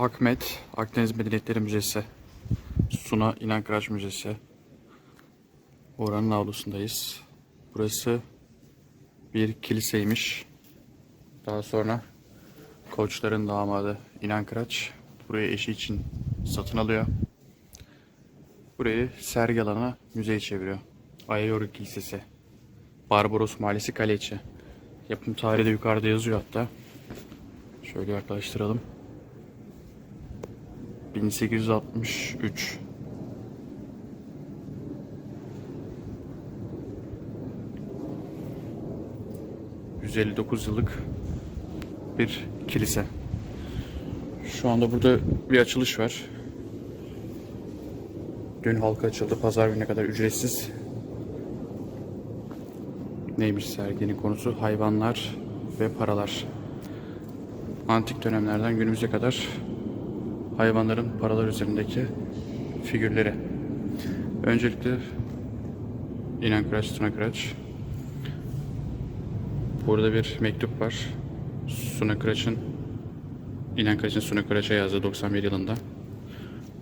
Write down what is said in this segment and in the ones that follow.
Akmet Akdeniz Medeniyetleri Müzesi. Suna İnan Kıraç Müzesi. Oranın avlusundayız. Burası bir kiliseymiş. Daha sonra koçların damadı İnan Kıraç burayı eşi için satın alıyor. Burayı sergi alanına müzeye çeviriyor. Ayayoruk Kilisesi. Barbaros Mahallesi kale. Yapım tarihi de yukarıda yazıyor hatta. Şöyle yaklaştıralım. 1863 159 yıllık bir kilise. Şu anda burada bir açılış var. Dün halka açıldı. Pazar gününe kadar ücretsiz. Neymiş serginin konusu? Hayvanlar ve paralar. Antik dönemlerden günümüze kadar hayvanların paralar üzerindeki figürleri. Öncelikle İnan Kıraç, Tuna Kıraç. Burada bir mektup var. Suna Kıraç'ın İnan Kıraç'ın Suna Kıraç'a yazdığı 91 yılında.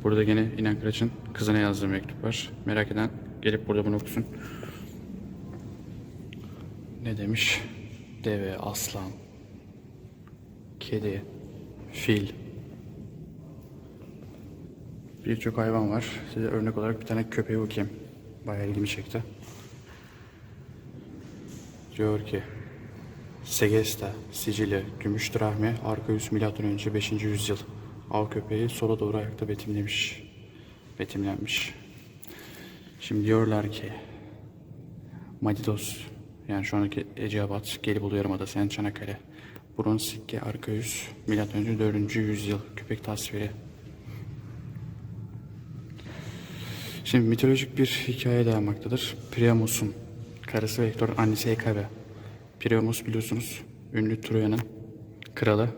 Burada gene İnan Kıraç'ın kızına yazdığı mektup var. Merak eden gelip burada bunu okusun. Ne demiş? Deve, aslan, kedi, fil. Birçok hayvan var. Size örnek olarak bir tane köpeği okuyayım. Bayağı ilgimi çekti. Diyor ki Segesta, Sicilya, Gümüş Drahmi, Arkeus Milattan önce 5. yüzyıl. Av köpeği sola doğru ayakta betimlemiş. Betimlenmiş. Şimdi diyorlar ki Madidos yani şu andaki Eceabat, Gelibolu Yarımadası yani Çanakkale. Bronz sikke Arkeus Milattan önce 4. yüzyıl. Köpek tasviri. Şimdi mitolojik bir hikaye dayanmaktadır. Priamus'un karısı Hector annesi Hekabe. Priamus biliyorsunuz ünlü Troya'nın kralı.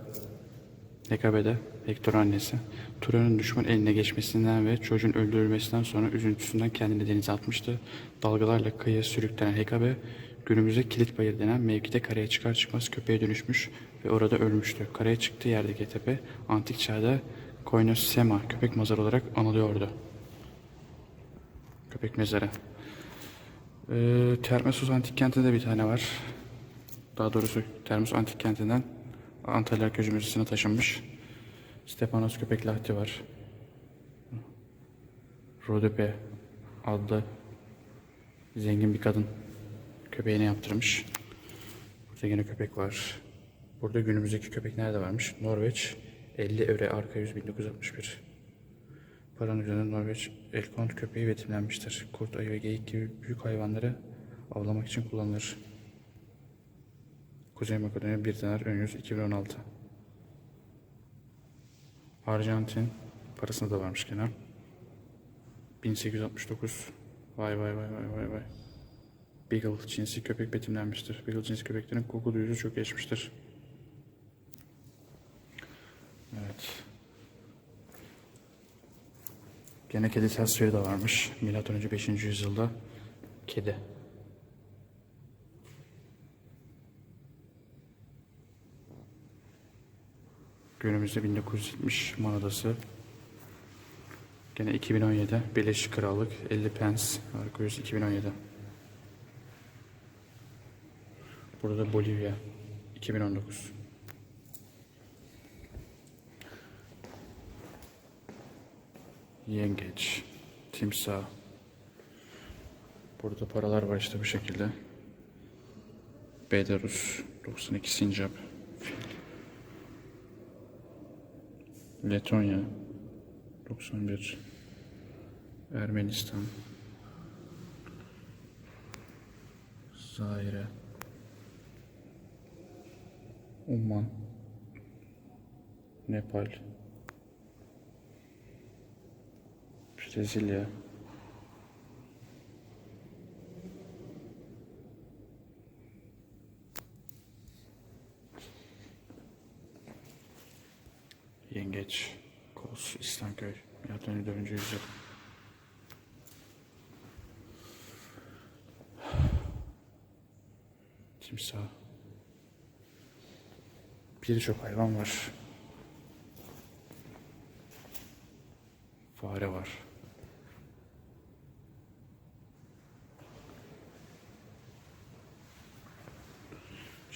Hekabe de Hector annesi. Troya'nın düşman eline geçmesinden ve çocuğun öldürülmesinden sonra üzüntüsünden kendini denize atmıştı. Dalgalarla kıyıya sürüklenen Hekabe günümüzde kilit bayır denen mevkide karaya çıkar çıkmaz köpeğe dönüşmüş ve orada ölmüştü. Karaya çıktığı yerdeki tepe antik çağda Koinosema köpek mezarı olarak anılıyordu. Köpek mezarı. Ee, Termesos Antik Kenti'nde bir tane var. Daha doğrusu Termos Antik Kenti'nden Antalya Arkeoloji Müzesi'ne taşınmış. Stepanos Köpek Lahti var. Rodope adlı zengin bir kadın köpeğine yaptırmış. Burada yine köpek var. Burada günümüzdeki köpek nerede varmış? Norveç 50 Evre Arka 100 1961. Paranın üzerinde Norveç elkont köpeği betimlenmiştir. Kurt, ayı ve geyik gibi büyük hayvanları avlamak için kullanılır. Kuzey Makedonya 1 dinar ön yüz 2016. Arjantin parasında da varmış gene. 1869. Vay vay vay vay vay vay. Beagle cinsi köpek betimlenmiştir. Beagle cinsi köpeklerin koku duyusu çok geçmiştir. Evet. Gene kedi tasviri de varmış. Milattan önce 5. yüzyılda kedi. Günümüzde 1970 Manadası. Gene 2017 Birleşik Krallık 50 pence Arkeus 2017. Burada Bolivya 2019. Yengeç, timsah. Burada paralar var işte bu şekilde. Belarus 92 sincap. Letonya 91 Ermenistan Zaire Umman Nepal Brezilya Yengeç Kos İslamköy Milattan önce 4. yüzyıl Timsah Birçok hayvan var. Fare var.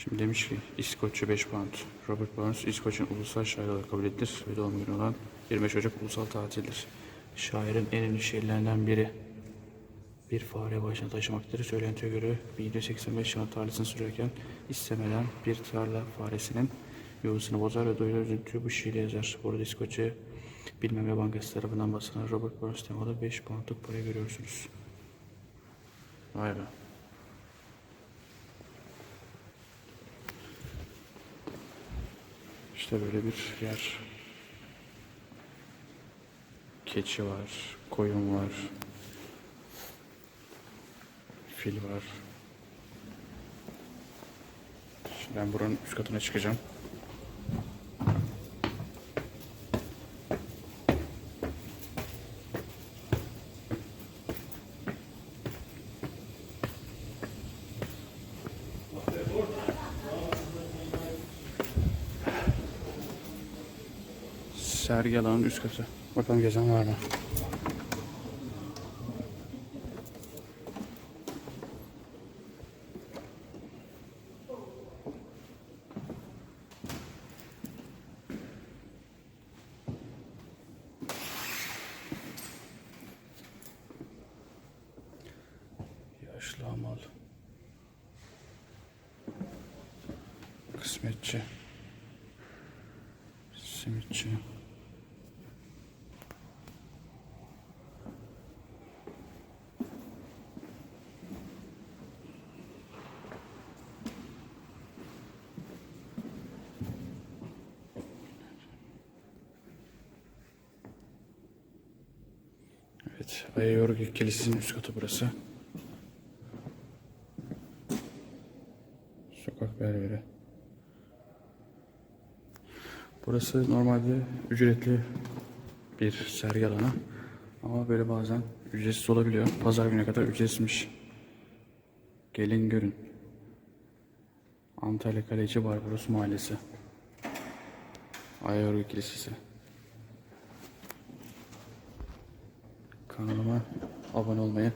Şimdi demiş ki İskoçya 5 pound. Robert Burns İskoç'un ulusal şair olarak kabul edilir ve doğum günü olan 25 Ocak ulusal tatildir. Şairin en ünlü şiirlerinden biri bir fare başına taşımaktadır. Söylentiye göre 1785 yılında tarlasını sürerken istemeden bir tarla faresinin yuvasını bozar ve duyduğu üzüntüyü bu şiirle yazar. Burada İskoçya Bilmem ne Bankası tarafından basılan Robert Burns temalı 5 poundluk para görüyorsunuz. Vay be. İşte böyle bir yer. Keçi var, koyun var, fil var. Şimdi ben buranın üst katına çıkacağım. Sergi alanının üst katı. Bakalım gezen var mı? Yaşlı amal. Kısmetçi. Simitçi. Evet, Ayayorgi Kilisesi'nin üst katı burası. Sokak berberi. Burası normalde ücretli bir sergi alanı. Ama böyle bazen ücretsiz olabiliyor. Pazar gününe kadar ücretsizmiş. Gelin görün. Antalya Kaleci Barbaros Mahallesi. Ayayorgi Kilisesi. Kanalıma abone olmayı,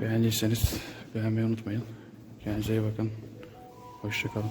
beğendiyseniz beğenmeyi unutmayın. Kendinize iyi bakın. Hoşçakalın.